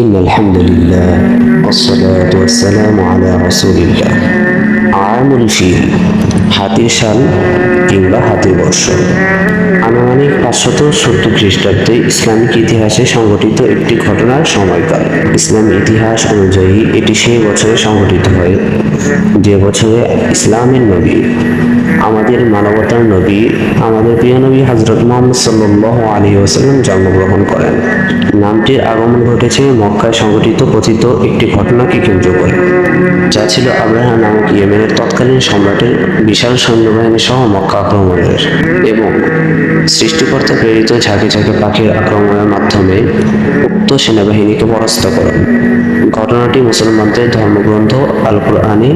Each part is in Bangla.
إن الحمد لله والصلاة والسلام على رسول الله عام الفيل হাতির সাল কিংবা হাতির বর্ষ আনুমানিক পাঁচশত সত্তর খ্রিস্টাব্দে ইসলামিক ইতিহাসে সংঘটিত একটি ঘটনার সময়কাল ইসলামী ইতিহাস অনুযায়ী এটি সেই বছরে সংঘটিত হয় যে বছরে ইসলামের নবী আমাদের মানবতার নবী, আমাদের প্রিয় নবী হজরত মোহাম্মদ সাল্লাহ আলী ওসাল্লাম জন্মগ্রহণ করেন। নামটির আগমন ঘটেছে মক্কায় সংঘটিত কথিত একটি ঘটনাকে কেন্দ্র করে, যা ছিল আব্রাহা নামক ইয়েমেনের তৎকালীন সম্রাটের বিশাল সৈন্যবাহিনী সহ মক্কা আক্রমণের এবং সৃষ্টিকর্তা প্রেরিত ঝাঁকে ঝাঁকে পাখির আক্রমণের মাধ্যমে উক্ত সেনাবাহিনীকে পরাস্ত করেন। ঘটনাটি মুসলমানদের ধর্মগ্রন্থ আল কোরআনে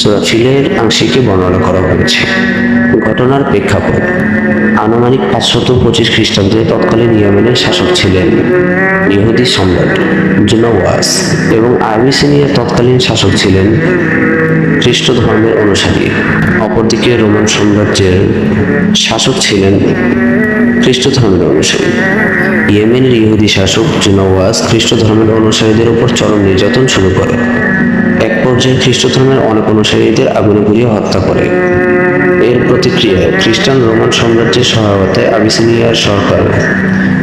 সূরা ফিলের আংশিকে বর্ণনা করা হয়েছে। ঘটনার প্রেক্ষাপট, আনুমানিক পাঁচশত পঁচিশ খ্রিস্টাব্দে তৎকালীন ইয়েমেনের শাসক ছিলেন ইহুদি সম্রাট জুনওয়াস এবং আবিসিনিয়ার তৎকালীন শাসক ছিলেন খ্রিস্ট ধর্মের অনুসারী। অপরদিকে রোমান সাম্রাজ্যের শাসক ছিলেন খ্রিস্ট ধর্মের অনুসারী। ইয়েমেনের ইহুদি শাসক জুনওয়াস খ্রিস্ট ধর্মের অনুসারীদের উপর চরম নির্যাতন শুরু করে। এক পর্যায়ে খ্রিস্ট ধর্মের অনেক অনুসারীদের আগুনে পুড়িয়ে হত্যা করে। এর প্রতিক্রিয়ায় খ্রিস্টান রোমান সাম্রাজ্যের সহায়তায় আবিসিনিয়ার সরকার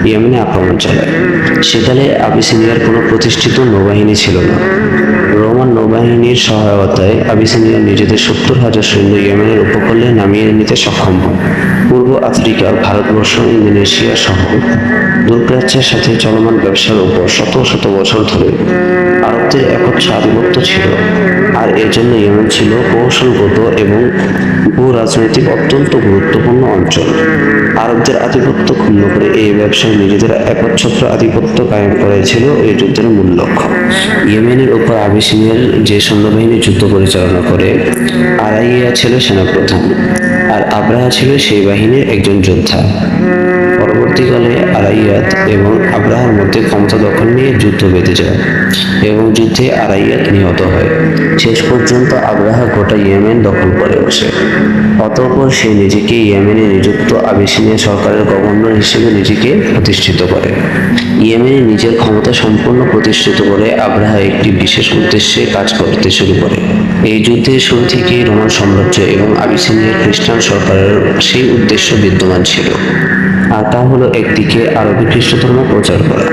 ইয়েমেনে আক্রমণ চালায়। সেকালে আবিসিনিয়ার কোনো প্রতিষ্ঠিত নৌবাহিনী ছিল না। রোমান নৌবাহিনীর সহায়তায় আবিসিনিয়া নিজেদের সত্তর হাজার সৈন্য ইয়েমেনের উপকূলে নামিয়ে নিতে সক্ষম হয় পূর্ব আফ্রিকা, ভারতবর্ষ, ইন্দোনেশিয়া সহ দূরপ্রাচ্যের সাথে চলমান ব্যবসার উপর শত শত বছর ধরে আরবদের একচ্ছ আধিপত্য ছিল। আর এর জন্য ইয়েমেন ছিল কৌশলগত এবং ভূ রাজনৈতিক অত্যন্ত গুরুত্বপূর্ণ অঞ্চল। আরবদের আধিপত্য ক্ষুণ্ণ করে এই ব্যবসায় নিজেদের একচ্ছত্র আধিপত্য কায়েম করাই ছিল এই যুদ্ধের মূল লক্ষ্য। ইয়েমেনের উপর আবিসিনিয়ার যে সৈন্যবাহিনী যুদ্ধ পরিচালনা করে, আরাইয়া ছিল সেনাপ্রধান, আর আব্রাহা ছিল সেই বাহিনীর একজন যোদ্ধা। পরবর্তীকালে আরাইয়াত এবং আব্রাহার মধ্যে ক্ষমতা দখল নিয়ে যুদ্ধ বেঁধে যায় এবং যুদ্ধে আরাইয়াত নিহত হয়। শেষ পর্যন্ত আব্রাহা গোটা ইয়েমেন দখল করে বসে। অতঃপর সে নিজেকে ইয়েমেনে নিযুক্ত আবিসিনিয়া সরকারের গভর্নর হিসেবে নিজেকে প্রতিষ্ঠিত করে। ইয়েমেনে নিজের ক্ষমতা সম্পূর্ণ প্রতিষ্ঠিত করে আব্রাহা একটি বিশেষ উদ্দেশ্যে কাজ করতে শুরু করে। এই যুদ্ধের শুরু থেকেই রোমান সাম্রাজ্য এবং আবিসিনিয়ার খ্রিস্টান সরকারের সেই উদ্দেশ্য বিদ্যমান ছিল। আর তা হলো একদিকে আরবি খ্রিস্ট ধর্ম প্রচার করা,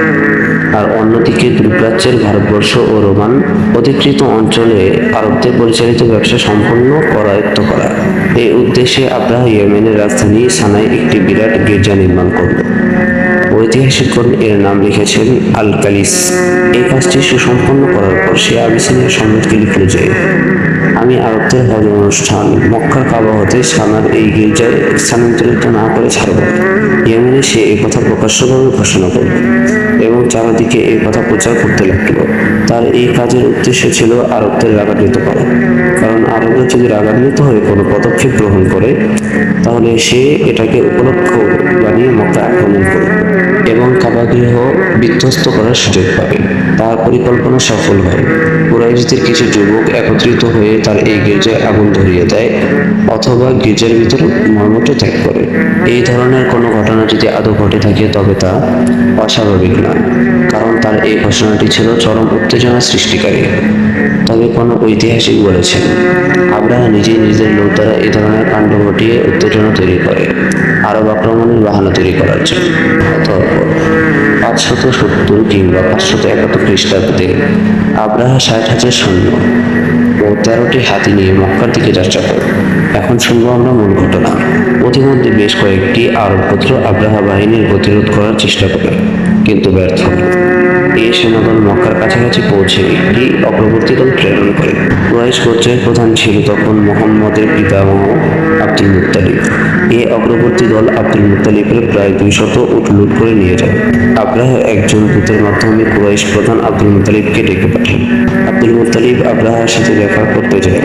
আর অন্যদিকে দূরপ্রাচ্যের ভারতবর্ষ ও রোমান অধিকৃত অঞ্চলে আরবদের পরিচালিত ব্যবসা সম্পন্ন করায়ত্ত করা। এই উদ্দেশ্যে আব্রাহ ইয়েমেনের রাজধানী সানায় একটি বিরাট গির্জা নির্মাণ করল। ঐতিহাসিকগণ এর নাম লিখেছেন আল কালিস এই কাজটি সুসম্পন্ন করার পর সে আবিসিনিয়ার সম্রাটকে লিখল যে, আমি আরবদের হজ অনুষ্ঠান মক্কার কাবা হতে সানার এই গির্জায় স্থানান্তরিত না করে ছাড়ব। ইয়েমেনে সে এই কথা প্রকাশ্যভাবে ঘোষণা করল এবং চারিদিকে এই কথা প্রচার করতে লাগল। তার এই কাজের উদ্দেশ্য ছিল আরবদের রাগান্বিত করা। কারণ আরবরা যদি রাগান্বিত হয়ে কোনো পদক্ষেপ গ্রহণ করে, তাহলে সে এটাকে উপলক্ষ বানিয়ে মক্কা আক্রমণ করবে এবং কাবাগৃহ বিধ্বস্ত করার সুযোগ পাবে। তার পরিকল্পনা সফল হয়। কুরাইশদের কিছু যুবক একত্রিত হয়ে তার এই গির্জায় আগুন ধরিয়ে দেয় অথবা গির্জার ভিতর মর্মট ত্যাগ করে। এই ধরনের কোনো ঘটনা যদি আদৌ ঘটে থাকে, তবে তা অস্বাভাবিক নয়, কারণ তার এই ঘোষণাটি ছিল চরম উত্তেজনা সৃষ্টিকারী। তবে কোনো ঐতিহাসিক বলেছেন আব্রাহা নিজেই নিজের লোক দ্বারা এই ধরনের কাণ্ড ঘটিয়ে উত্তেজনা তৈরি করে, আরব আক্রমণের বাহানা তৈরি করার জন্য। পাঁচশত সত্তর কিংবা পাঁচশত একাত্তর খ্রিস্টাব্দে আব্রাহা ষাট হাজার সৈন্য ও তেরোটি হাতি নিয়ে মক্কার দিকে যাত্রা করে। এখন শুনব আমরা মূল ঘটনা। প্রতিমধ্যে বেশ কয়েকটি আরব পুত্র আব্রাহা বাহিনীর প্রতিরোধ করার চেষ্টা করে, কিন্তু ব্যর্থ এই সেনাদল মক্কার কাছাকাছি পৌঁছে একটি অগ্রবর্তী দল প্রেরণ করে। কুরাইশ গোত্রের প্রধান ছিল তখন মোহাম্মদের পিতামহ আব্দুল মুত্তালিব। এই অগ্রবর্তী দল আব্দুল মুত্তালিবের প্রায় দুই শত উট লুট করে নিয়ে যায়। আব্রাহ একজন দূতের মাধ্যমে কুরাইশ প্রধান আব্দুল মুত্তালিবকে ডেকে পাঠান আব্দুল মুত্তালিব আব্রাহার সাথে দেখা করতে যায়।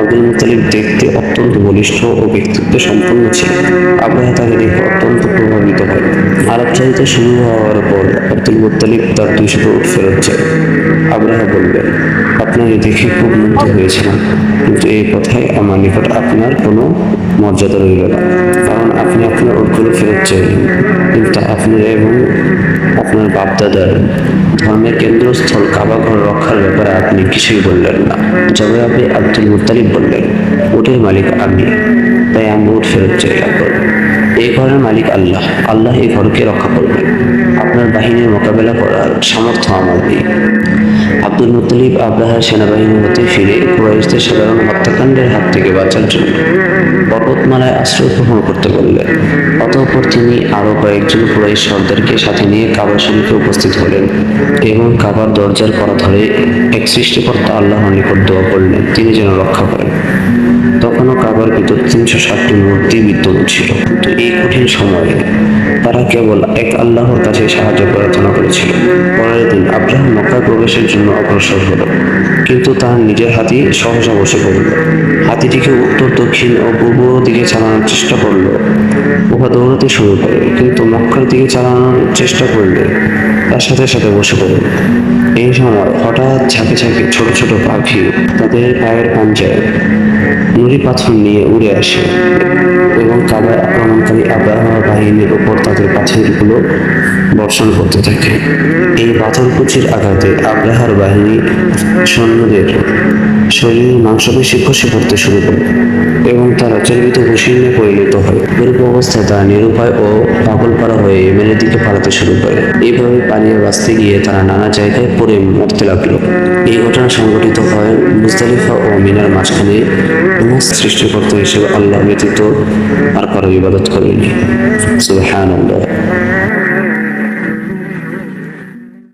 আব্দুল মুতালিব দেখতে অত্যন্ত বলিষ্ঠ ও ব্যক্তিত্ব সম্পন্ন ছিলেন। আব্রাহ তাকে দেখে অত্যন্ত প্রভাবিত হয়। চাহিদা শুরু হওয়ার পর আব্দুল মুতালিব তার দুই শত উঠ ফেরত যায়। আব্রাহা বললেন আপনাকে দেখে খুব মুগ্ধ হয়েছিলাম, কিন্তু এই কথায় আমার নিকট আপনার কোনো মর্যাদা রইল না, কারণ আপনি আপনার উটগুলো ফেরত চাইলেন। কিন্তু আপনার এবং আপনার বাপদাদার ধর্মের কেন্দ্রস্থল কাবাঘর রক্ষার ব্যাপারে আপনি কিছুই বললেন না। জবাবে আব্দুল মুত্তালিব বললেন, উটের মালিক আমি, তাই আমি উট ফেরত চাই লাগল এই ঘরের মালিক আল্লাহ আল্লাহ এই ঘরকে রক্ষা করবেন। আপনার বাহিনীর মোকাবেলা করার সামর্থ্য আমার নেই। আব্দুল মুত্তালিব আব্রাহার সেনাবাহিনী হতে ফিরে কুরাইশদের সাধারণ হত্যাকাণ্ডের হাত থেকে বাঁচার জন্য পর্বতমালায় আশ্রয় গ্রহণ করতে বললেন। অতঃপর তিনি আরও কয়েকজন কুরাইশ সর্দারকে সাথে নিয়ে কাবার শরীফে উপস্থিত হলেন এবং কাবার দরজার করা ধরে এক সৃষ্টিকর্তা আল্লাহর নিকট দোয়া করলেন, তিনি যেন রক্ষা করেন। তখনও কাবার ভিতর তিনশো ষাটটি মূর্তি বিদ্যমান ছিল। কিন্তু এই কঠিন সময়ে তারা কেবল এক আল্লাহর কাছে সাহায্য প্রার্থনা করেছিল। পরের দিন আব্রাহাম মক্কায় প্রবেশের জন্য অগ্রসর হলো, কিন্তু তার নিজের হাতি সহজা বসে পড়ল। হাতিটিকে উত্তর, দক্ষিণ ও পূর্ব দিকে চালানোর চেষ্টা করল। উহা দৌড়াতে শুরু করে, কিন্তু মক্কার দিকে চালানোর চেষ্টা করলে তার সাথে সাথে বসে পড়ল এই সময় হঠাৎ ঝাঁকে ঝাঁকে ছোট ছোট পাখি তাদের পায়ের পাঞ্জায় নুড়ি পাথর নিয়ে উড়ে আসে এবং কাবার আক্রমণকারী আব্রাহা বাহিনীর উপর তাদের পাথরগুলো বর্ষণ করতে থাকে। এই পাথরকুচির আঘাতে আব্রাহার বাহিনী সৈন্যদের শরীরের মাংসপেশি খসে পড়তে শুরু করে এবং তারা চর্বিত ভূষিণ্যে পরিণত হয়। এরূপ অবস্থায় তারা নিরুপায় ও পাগল পাগলপাড়া হয়ে ইয়েমেনের দিকে পালাতে শুরু করে। এইভাবে পালিয়ে বাঁচতে গিয়ে তারা নানা জায়গায় পড়ে মরতে লাগল। এই ঘটনা সংঘটিত হয় মুস্তালিফা ও মিনার মাঝখানে সৃষ্টিকর্তা হিসেবে আল্লাহ ব্যতীত আর কারও ইবাদত করেনি। সুবহানাল্লাহ।